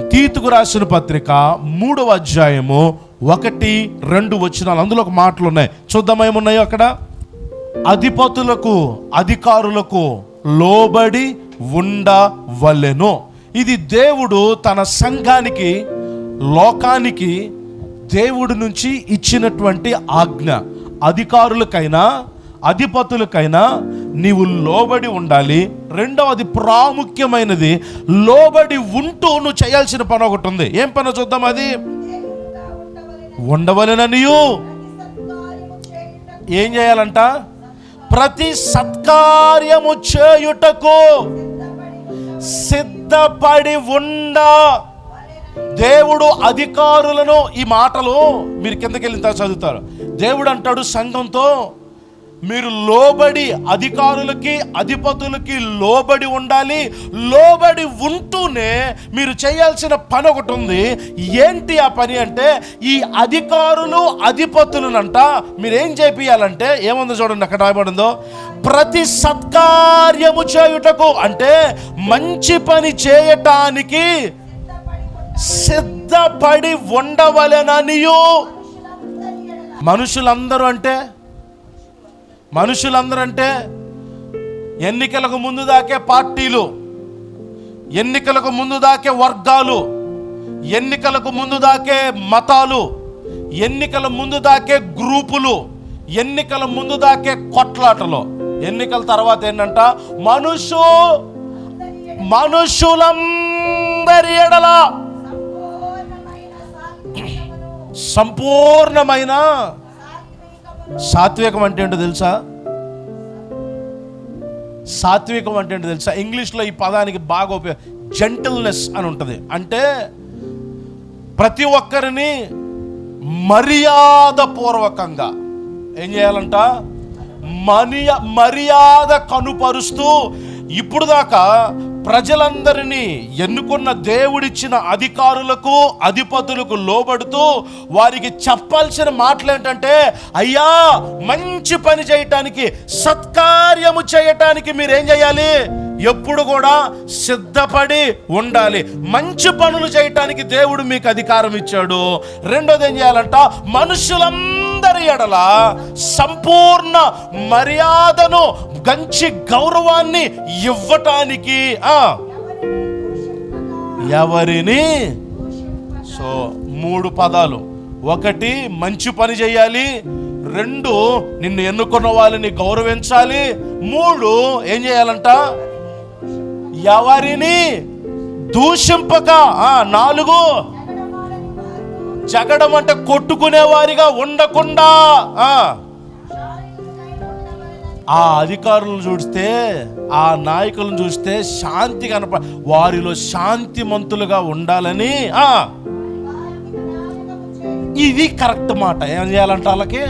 తీతుకు రాసిన పత్రిక మూడవ అధ్యాయము ఒకటి రెండు వచనాలు. అందులో ఒక మాటలు ఉన్నాయి. చూద్దాం ఏమున్నాయో అక్కడ? అధిపతులకు అధికారులకు లోబడి ఉండవలెను. ఇది దేవుడు తన సంఘానికి లోకానికి దేవుడి నుంచి ఇచ్చినటువంటి ఆజ్ఞ. అధికారులకైనా అధిపతులకైనా నీవు లోబడి ఉండాలి. రెండవది ప్రాముఖ్యమైనది లోబడి ఉంటూ నువ్వు చేయాల్సిన పని ఒకటి ఉంది. ఏం పని చూద్దాం అది? ఉండవలెననియు. ఏం చేయాలంట? ప్రతి సత్కార్యము చేయుటకు సిద్ధపడి ఉండ. దేవుడు అధికారులను ఈ మాటలు మీరు కిందకి వెళ్ళిన తర్వాత చదువుతారు. దేవుడు అంటాడు సంఘంతో మీరు లోబడి అధికారులకి అధిపతులకి లోబడి ఉండాలి. లోబడి ఉంటూనే మీరు చేయాల్సిన పని ఒకటి ఉంది. ఏంటి ఆ పని అంటే ఈ అధికారులు అధిపతులనంట మీరేం చేపియాలంటే ఏముందో చూడండి అక్కడ రాయబడిందో ప్రతి సత్కార్యము చేయుటకు అంటే మంచి పని చేయటానికి సిద్ధపడి ఉండవలెననియు. మనుషులందరూ అంటే మనుషులందరూ అంటే ఎన్నికలకు ముందు దాకే పార్టీలు ఎన్నికలకు ముందు దాకే వర్గాలు ఎన్నికలకు ముందు దాకే మతాలు ఎన్నికల ముందు దాకే గ్రూపులు ఎన్నికల ముందు దాకే కొట్లాటలు. ఎన్నికల తర్వాత ఏంటంట? మనుషు మనుషులందరి ఎడల సంపూర్ణమైన సాత్వికం అంటే ఏంటో తెలుసా? సాత్వికం అంటే ఏంటో తెలుసా? ఇంగ్లీష్లో ఈ పదానికి బాగా ఉపయోగ జెంటిల్నెస్ అని ఉంటుంది. అంటే ప్రతి ఒక్కరిని మర్యాద పూర్వకంగా ఏం చేయాలంట? మనియ మర్యాద కనుపరుస్తూ ఇప్పుడు దాకా ప్రజలందరినీ ఎన్నుకున్న దేవుడిచ్చిన అధికారులకు అధిపతులకు లోబడుతూ వారికి చెప్పాల్సిన మాటలు ఏంటంటే అయ్యా మంచి పని చేయటానికి సత్కార్యము చేయటానికి మీరేం చేయాలి? ఎప్పుడు కూడా సిద్ధపడి ఉండాలి. మంచి పనులు చేయటానికి దేవుడు మీకు అధికారం ఇచ్చాడు. రెండోది ఏం చేయాలంట మనుషులం ఎడల సంపూర్ణ మర్యాదను గంచి గౌరవాన్ని ఇవ్వటానికి ఆ. ఎవరిని? సో మూడు పదాలు. ఒకటి మంచి పని చేయాలి. రెండు నిన్ను ఎన్నుకున్న వాళ్ళని గౌరవించాలి. మూడు ఏం చేయాలంట? ఎవరిని? దూషింపక ఆ, నాలుగు. జగడం అంటే కొట్టుకునే వారిగా ఉండకుండా. ఆ, అధికారులను చూస్తే ఆ నాయకులను చూస్తే శాంతి కనప వారిలో శాంతిమంతులుగా ఉండాలని ఇది కరెక్ట్ మాట. ఏం చేయాలంట వాళ్ళకి?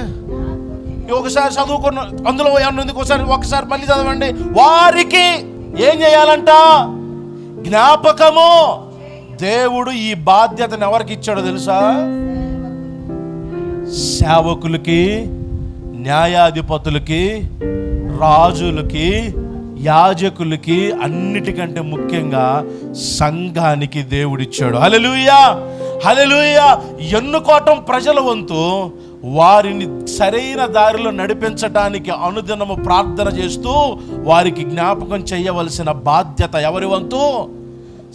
ఒకసారి చదువుకున్న అందులో ఏమన్నా ఉంది? ఒకసారి ఒకసారి మళ్ళీ చదవండి. వారికి ఏం చేయాలంట? జ్ఞాపకము. దేవుడు ఈ బాధ్యతను ఎవరికి ఇచ్చాడో తెలుసా? సేవకులకి న్యాయాధిపతులకి రాజులకి యాజకులకి అన్నిటికంటే ముఖ్యంగా సంఘానికి దేవుడిచ్చాడు హలలుయా హలలుయా ఎన్నుకోవటం ప్రజల వంతు వారిని సరైన దారిలో నడిపించటానికి అనుదినము ప్రార్థన చేస్తూ వారికి జ్ఞాపకం చేయవలసిన బాధ్యత ఎవరి వంతు?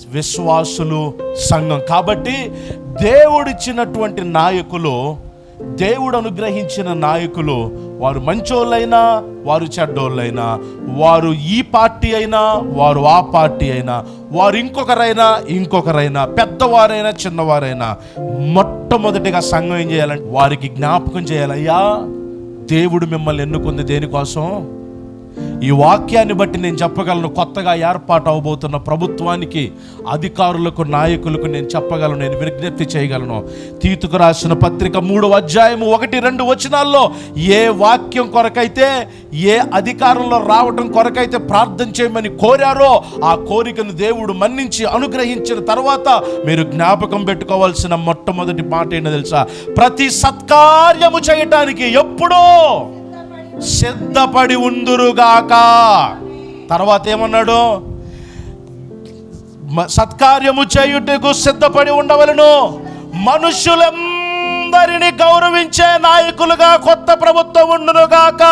విశ్వాసులు సంఘం. కాబట్టి దేవుడిచ్చినటువంటి నాయకులు దేవుడు అనుగ్రహించిన నాయకులు వారు మంచోళ్ళైనా వారు చెడ్డోళ్ళైనా వారు ఈ పార్టీ అయినా వారు ఆ పార్టీ అయినా వారు ఇంకొకరైనా ఇంకొకరైనా పెద్దవారైనా చిన్నవారైనా మొట్టమొదటిగా సంఘం ఏం చేయాలంటే వారికి జ్ఞాపకం చేయాలయ్యా దేవుడు మిమ్మల్ని ఎన్నుకుంది దేనికోసం? ఈ వాక్యాన్ని బట్టి నేను చెప్పగలను కొత్తగా ఏర్పాటు అవబోతున్న ప్రభుత్వానికి అధికారులకు నాయకులకు నేను చెప్పగలను నేను విజ్ఞప్తి చేయగలను. తీతుకు రాసిన పత్రిక మూడవ అధ్యాయము ఒకటి రెండు వచనాల్లో ఏ వాక్యం కొరకైతే ఏ అధికారంలో రావటం కొరకైతే ప్రార్థన చేయమని కోరారో ఆ కోరికను దేవుడు మన్నించి అనుగ్రహించిన తర్వాత మీరు జ్ఞాపకం పెట్టుకోవాల్సిన మొట్టమొదటి మాట ఏంటో తెలుసా? ప్రతి సత్కార్యము చేయటానికి ఎప్పుడో సిద్ధపడి ఉందురుగాక. తర్వాత ఏమన్నాడు? సత్కార్యము చేయుటకు సిద్ధపడి ఉండవలను. మనుషులందరినీ గౌరవించే నాయకులుగా కొత్త ప్రభుత్వం ఉండునుగాక.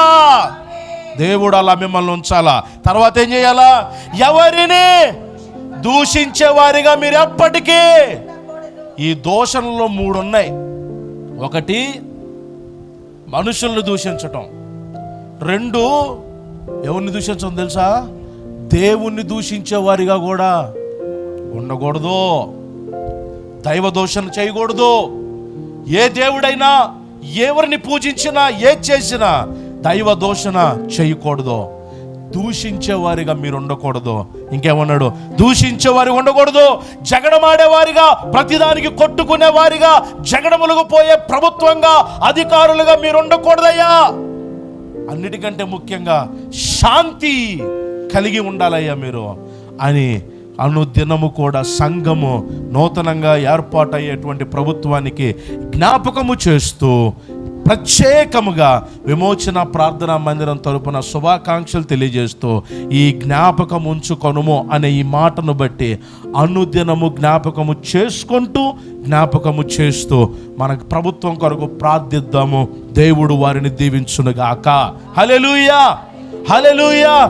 దేవుడు అలా మిమ్మల్ని ఉంచాలా? తర్వాత ఏం చేయాలా? ఎవరిని? దూషించే వారిగా మీరు ఎప్పటికీ ఈ దోషంలో మూడు ఉన్నాయి ఒకటి మనుషుల్ని దూషించటం. రెండు ఎవరిని దూషించడం తెలుసా? దేవుణ్ణి దూషించే వారిగా కూడా ఉండకూడదు. దైవ దోషణ చేయకూడదు. ఏ దేవుడైనా ఎవరిని పూజించినా ఏ చేసినా దైవ దోషణ చేయకూడదు. దూషించేవారిగా మీరు ఉండకూడదు. ఇంకేమన్నాడు? దూషించేవారి ఉండకూడదు. జగడమాడేవారిగా ప్రతిదానికి కొట్టుకునే వారిగా జగడములకు పోయే ప్రభుత్వంగా అధికారులుగా మీరు ఉండకూడదయ్యా. అన్నిటికంటే ముఖ్యంగా శాంతి కలిగి ఉండాలయ్యా మీరు అని అనుదినము కూడా సంఘము నూతనంగా ఏర్పాటయ్యేటువంటి ప్రభుత్వానికి జ్ఞాపకము చేస్తూ ప్రత్యేకముగా విమోచన ప్రార్థన మందిరం తరపున శుభాకాంక్షలు తెలియజేస్తూ ఈ జ్ఞాపకం ఉంచుకొనుము అనే ఈ మాటను బట్టి అనుదినము జ్ఞాపకము చేసుకుంటూ జ్ఞాపకము చేస్తూ మనకు ప్రభుత్వం కొరకు ప్రార్థిద్దాము. దేవుడు వారిని దీవించునుగాక. Hallelujah hallelujah